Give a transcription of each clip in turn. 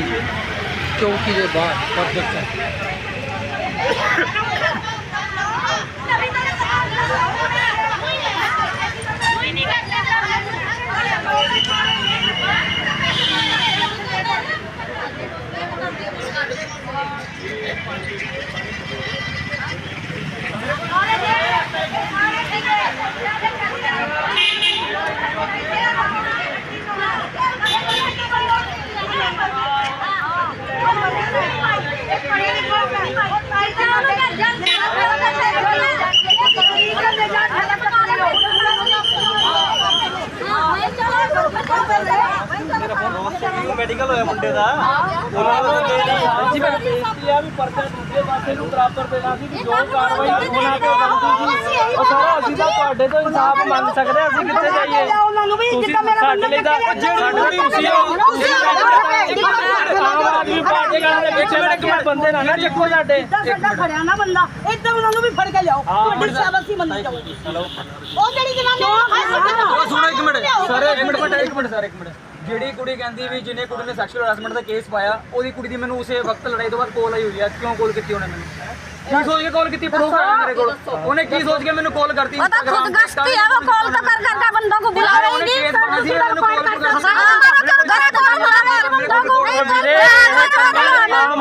हुई है क्योंकि ये बात पर्दस्त है ਮੈਡੀਕਲ ਹੋਇਆ ਮੁੰਡੇ ਦਾ। ਉਹਨਾਂ ਨੂੰ ਜੀ ਮੈਂ ਬੇਇੱਜ਼ਤੀ ਆ ਵੀ ਪਰਚਾ ਦੂਜੇ ਪਾਸੇ ਨੂੰ ਬਰਾਬਰ ਦੇਣਾ ਸੀ ਕਿ ਜੋ ਕਾਰਵਾਈ ਹੋਣਾ ਬਣਦੀ ਸੀ ਉਹ ਸਾਰਾ ਤੁਹਾਡੇ ਤੋਂ ਇਨਸਾਫ ਮੰਗ ਸਕਦੇ ਹਾਂ, ਅਸੀਂ ਕਿੱਥੇ ਜਾਈਏ? ਉਹਨਾਂ ਨੂੰ ਵੀ ਤੁਸੀਂ ਜਿੱਦਾਂ ਮੇਰਾ ਸਾਡੇ ਲਈ ਤਾਂ ਸਾਡੇ ਲਈ ਤੁਸੀਂ ਹੋ ਤੁਸੀਂ ਆਮ ਆਦਮੀ ਪਾਰਟੀ ਦੇ ਪਿੱਛੇ ਲੱਗੇ ਬੰਦੇ ਨਾ ਨਾ ਚੱਕੋ ਸਾਡੇ। ਜਿੱਦਾਂ ਸਾਡਾ ਖੜਿਆ ਨਾ ਬੰਦਾ ਏਦਾਂ ਉਹਨਾਂ ਨੂੰ ਵੀ ਫੜ ਕੇ ਲਿਆਓ। ਤੁਹਾਡੀ ਸ਼ਾਬਾਸ਼ੀ ਮੰਨੀ ਜਾਓ। ਉਹ ਜਿਹੜੀ ਜਨਾਨੀ ਉਹ ਸੁਣੋ ਇੱਕ ਮਿੰਟ। ਸਰ ਇੱਕ ਮਿੰਟ ਇੱਕ ਮਿੰਟ ਸਰ ਇੱਕ ਮਿੰਟ। ਜਿਹੜੀ ਕੁੜੀ ਕਹਿੰਦੀ ਵੀ ਜਿਹਨੇ ਕੁੜੀ ਨੇ ਸੈਕਸ਼ੂਅਲ ਹਰਾਸਮੈਂਟ ਦਾ ਕੇਸ ਪਾਇਆ ਉਹਦੀ ਕੁੜੀ ਦੀ ਮੈਨੂੰ ਉਸੇ ਵਕਤ ਲੜਾਈ ਤੋਂ ਬਾਅਦ ਕਾਲ ਆਈ ਹੋਈ ਹੈ ਕਿਉਂ ਕਾਲ ਕੀਤੀ ਉਹਨੇ ਮੈਨੂੰ? ਕੀ ਸੋਚ ਕੇ ਕਾਲ ਕੀਤੀ? ਪ੍ਰੂਫ ਹੈ ਮੇਰੇ ਕੋਲ। ਉਹਨੇ ਕੀ ਸੋਚ ਕੇ ਮੈਨੂੰ ਕਾਲ ਕਰਤੀ? ਉਹ ਖੁਦ ਗਸ਼ਤੀ ਹੈ ਉਹ ਕਾਲ ਤਾਂ ਕਰ ਕਰਕੇ ਬੰਦਾ ਕੋ ਬੁਲਾ ਰਹੀ ਨਹੀਂ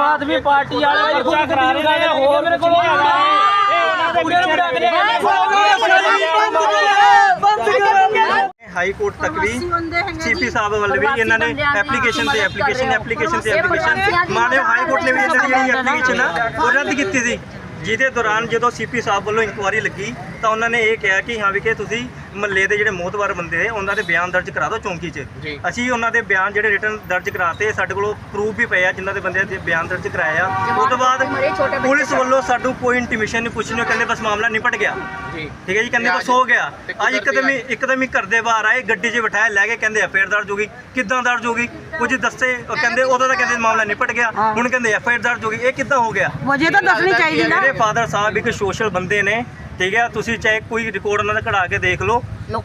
ਆਦਮੀ ਪਾਰਟੀ ਵਾਲੇ ਬੱਚਾ ਕਰਾ ਰਹੇ ਨੇ ਹੋਰ ਮੇਰੇ ਕੋਲ ਆ ਗਿਆ ਇਹ ਉਹਨਾਂ ਦੇ ਵਿਚਾਰ ਨੇ। ਬੰਦ ਕਰੋ ਹਾਈ ਕੋਰਟ ਤੱਕ ਵੀ ਸੀਪੀ ਸਾਹਿਬ ਵੱਲ ਵੀ ਇਹਨਾਂ ਨੇ ਐਪਲੀਕੇਸ਼ਨ ਤੇ ਐਪਲੀਕੇਸ਼ਨ ਐਪਲੀਕੇਸ਼ਨ ਤੇ ਐਪਲੀਕੇਸ਼ਨ ਮਾਨਿਓ ਹਾਈ ਕੋਰਟ ਨੇ ਵੀ ਇਹਨਾਂ ਦੀ ਜਿਹੜੀ ਐਪਲੀਕੇਸ਼ਨ ਆ ਉਹ ਰੱਦ ਕੀਤੀ ਸੀ। ਜਿਹਦੇ ਦੌਰਾਨ ਜਦੋਂ ਸੀਪੀ ਸਾਹਿਬ ਵੱਲੋਂ ਇਨਕੁਆਰੀ ਲੱਗੀ ਤਾਂ ਉਹਨਾਂ ਨੇ ਇਹ ਕਿਹਾ ਕਿ ਹਾਂ ਵੀ ਕਿ ਤੁਸੀਂ ਮਹੱਲੇ ਦੇ ਜਿਹੜੇ ਮੋਤਵਾਰ ਬੰਦੇ ਨੇ ਉਹਨਾਂ ਦੇ ਬਿਆਨ ਦਰਜ ਕਰਾ ਦਿਓ ਚੌਂਕੀ 'ਚ। ਅਸੀਂ ਉਹਨਾਂ ਦੇ ਬਿਆਨ ਜਿਹੜੇ ਰਿਟਰਨ ਦਰਜ ਕਰਾਤੇ ਸਾਡੇ ਕੋਲ ਪ੍ਰੂਫ ਵੀ ਪਏ ਆ ਜਿਨ੍ਹਾਂ ਦੇ ਬੰਦੇ ਦੇ ਬਿਆਨ ਦਰਜ ਕਰਾਏ ਆ। ਉਸ ਤੋਂ ਬਾਅਦ ਪੁਲਿਸ ਵੱਲੋਂ ਸਾਨੂੰ ਕੋਈ ਇੰਟੀਮੇਸ਼ਨ ਨਹੀਂ ਕੁਛ ਨਹੀਂ ਉਹ ਕਹਿੰਦੇ ਬਸ ਮਾਮਲਾ ਨਿਪਟ ਗਿਆ। ਠੀਕ ਹੈ ਜੀ ਕਹਿੰਦੇ ਬਸ ਹੋ ਗਿਆ। ਅੱਜ ਇੱਕਦਮ ਹੀ ਇੱਕਦਮ ਹੀ ਘਰ ਦੇ ਬਾਹਰ ਆਏ ਗੱਡੀ 'ਚ ਬਿਠਾਇਆ ਲੈ ਕੇ ਕਹਿੰਦੇ ਐਫਆਈਆਰ ਦਰਜ ਹੋ ਗਈ। ਕਿੱਦਾਂ ਦਰਜ ਹੋ ਗਈ? ਕੁਝ ਦੱਸੇ ਉਹ ਕਹਿੰਦੇ ਉਦੋਂ ਤਾਂ ਕਹਿੰਦੇ ਮਾਮਲਾ ਨਿਪਟ ਗਿਆ। ਹੁਣ ਕਹਿੰਦੇ ਐਫਆਈਆਰ ਦਰਜ ਹੋ ਗਈ। ਇਹ ਕਿੱਦਾਂ ਹੋ ਗਿਆ? ਵਜੇ ਤਾਂ ਦੱਸਣੀ ਚਾਹੀਦੀ ਨਾ। ਮੇਰੇ ਫਾਦਰ ਸਾਹਿਬ ਇੱਕ ਸੋਸ਼ਲ ਬੰਦੇ ਨੇ ਠੀਕ ਹੈ? ਤੁਸੀਂ ਚਾਹੇ ਕੋਈ ਰਿਕਾਰਡ ਉਹਨਾਂ ਦਾ ਕਢਾ ਕੇ ਦੇਖ ਲਓ।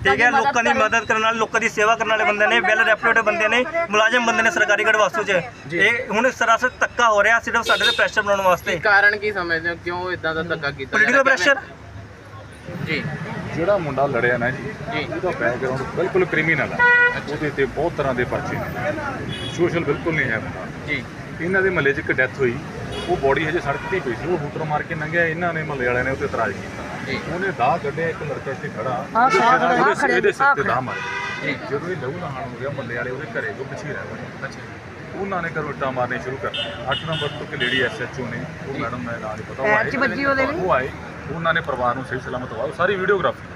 ਠੀਕ ਹੈ? ਲੋਕਾਂ ਦੀ ਮਦਦ ਕਰਨ ਵਾਲੇ ਲੋਕਾਂ ਦੀ ਸੇਵਾ ਕਰਨ ਵਾਲੇ ਬੰਦੇ ਨੇ ਵੈਲ ਰੈਪਿਊਟਡ ਬੰਦੇ ਨੇ ਮੁਲਾਜ਼ਮ ਬੰਦੇ ਨੇ ਸਰਕਾਰੀ ਗੜਵਾਸੂ 'ਚ। ਇਹ ਹੁਣ ਸਰਾਸਰ ਧੱਕਾ ਹੋ ਰਿਹਾ ਸਿਰਫ ਸਾਡੇ ਤੇ ਪ੍ਰੈਸ਼ਰ ਬਣਾਉਣ ਵਾਸਤੇ। ਕਾਰਨ ਕੀ ਸਮਝਦੇ ਹੋ? ਕਿਉਂ ਇਦਾਂ ਦਾ ਧੱਕਾ ਕੀਤਾ ਜਾ ਪੋਲੀਟੀਕਲ ਰਿਹਾ? ਪ੍ਰੈਸ਼ਰ ਜੀ। ਜਿਹੜਾ ਮੁੰਡਾ ਲੜਿਆ ਨਾ ਜੀ ਜੀ। ਉਹਦਾ ਬੈਕਗ੍ਰਾਉਂਡ ਬਿਲਕੁਲ ਕ੍ਰਿਮੀਨਲ ਹੈ ਉਹਦੇ ਤੇ ਬਹੁਤ ਤਰ੍ਹਾਂ ਦੇ ਪਰਚੇ ਨੇ। ਸੋਸ਼ਲ ਬਿਲਕੁਲ ਨਹੀਂ ਹੈ ਮੁੰਡਾ ਜੀ। ਇਹਨਾਂ ਦੇ ਮਹੱਲੇ 'ਚ ਇੱਕ ਡੈਥ ਹੋਈ। ਉਹ ਬੋਡੀ ਹਜੇ ਸੜਕ ਤੇ ਹੀ ਪਈ ਸੀ। ਉਹ ਹੂਟਰ ਮਾਰ ਕੇ ਲੰਘਿਆ। ਇਹਨਾਂ ਨੇ ਮਹੱਲੇ ਵਾਲਿਆਂ ਨੇ ਉੱਤੇ ਇਤਰਾਜ਼ ਕੀਤਾ। ਉਹਨੇ ਦਾਅ ਕੱਢਿਆ ਇੱਕ ਲੜਕਾ ਇੱਥੇ ਖੜਾ। ਉਹਦੇ ਸਿਰ- ਇਹਦੇ ਸਿਰ ਤੇ ਦਾਅ ਮਾਰੀ। ਜੀ। ਜਦੋਂ ਇਹ ਲਹੂ ਨਹਾਣ ਹੋ ਗਿਆ ਮਹੱਲੇ ਵਾਲੇ ਉਹਦੇ ਘਰੇ ਕੋ ਪਿੱਛੇ ਰਹਿ ਅੱਛਾ ਉਹਨਾਂ ਨੇ ਘਰੋਂ ਇੱਟਾਂ ਮਾਰਨੇ ਸ਼ੁਰੂ ਕਰ ਦਿੱਤੇ। 8 ਨੰਬਰ ਤੋਂ ਕਿ ਲੇਡੀ ਐਸਐਚਓ ਨੇ ਉਹ ਮੈਡਮ ਮੈਂ ਨਾਂ ਨਹੀਂ ਪਤਾ ਉਹ ਪੈਰ ਆਏ। 'ਚ ਵੱਜੀ ਉਹਦੇ ਵੀ? ਉਹ ਆਏ। ਉਹਨਾਂ ਨੇ ਪਰਿਵਾਰ ਨੂੰ ਸਹੀ ਸਲਾਮਤ ਦਵਾਇਆ ਸਾਰੀ ਵੀਡੀਓਗ੍ਰਾਫੀ